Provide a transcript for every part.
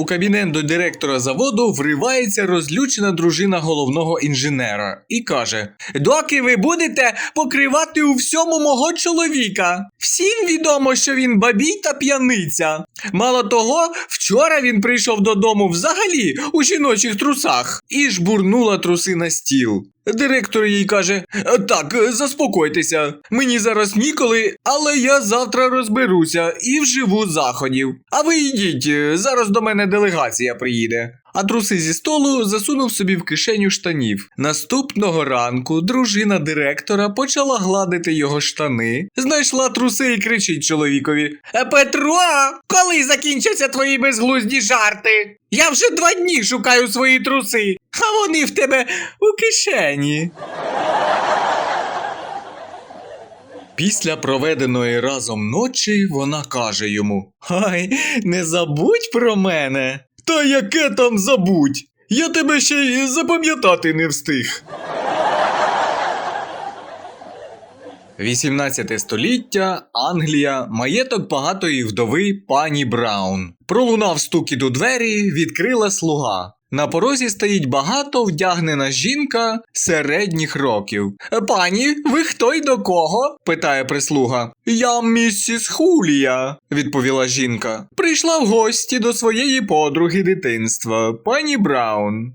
У кабінет до директора заводу вривається розлючена дружина головного інженера і каже: Доки ви будете покривати у всьому мого чоловіка. Всім відомо, що він бабій та п'яниця. Мало того, вчора він прийшов додому взагалі у жіночих трусах і жбурнула труси на стіл. Директор їй каже: Так, заспокойтеся, мені зараз ніколи, але я завтра розберуся і вживу заходів. А ви йдіть, зараз до мене делегація приїде. А труси зі столу засунув собі в кишеню штанів. Наступного ранку дружина директора почала гладити його штани, знайшла труси і кричить чоловікові: «Е, Петро, коли закінчаться твої безглузді жарти? Я вже два дні шукаю свої труси, а вони в тебе у кишені. Після проведеної разом ночі вона каже йому: Ай, не забудь про мене. Та яке там забудь? Я тебе ще й запам'ятати не встиг. 18 століття, Англія, маєток багатої вдови пані Браун. Пролунав стукіт у двері, відкрила слуга. На порозі стоїть багато вдягнена жінка середніх років. Пані, ви хто й до кого? питає прислуга. Я місіс Хулія, відповіла жінка. Прийшла в гості до своєї подруги дитинства, пані Браун.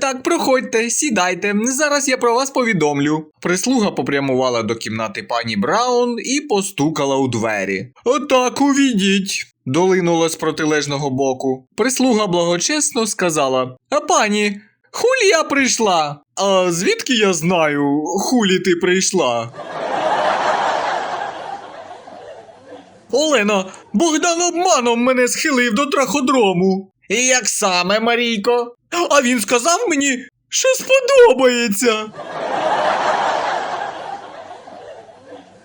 Так, проходьте, сідайте, зараз я про вас повідомлю. Прислуга попрямувала до кімнати пані Браун і постукала у двері. Отак, увійдіть. Долинуло з протилежного боку. Прислуга благочесно сказала: А пані, Хулія прийшла. А звідки я знаю, хулі ти прийшла? Олена, Богдан обманом мене схилив до траходрому. І як саме, Марійко? А він сказав мені, що сподобається.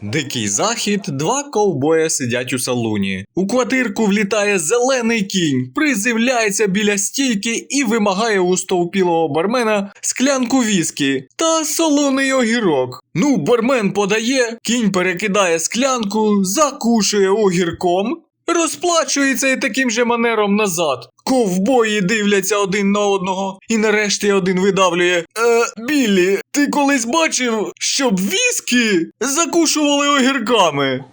Дикий захід, два ковбоя сидять у салуні. У квартирку влітає зелений кінь, призивляється біля стійки і вимагає у стовпілого бармена склянку віскі та солоний огірок. Ну, бармен подає, кінь перекидає склянку, закушує огірком, розплачується і таким же манером назад. Ковбої дивляться один на одного, і нарешті один видавлює. Е, Біллі, ти колись бачив, щоб віскі закушували огірками?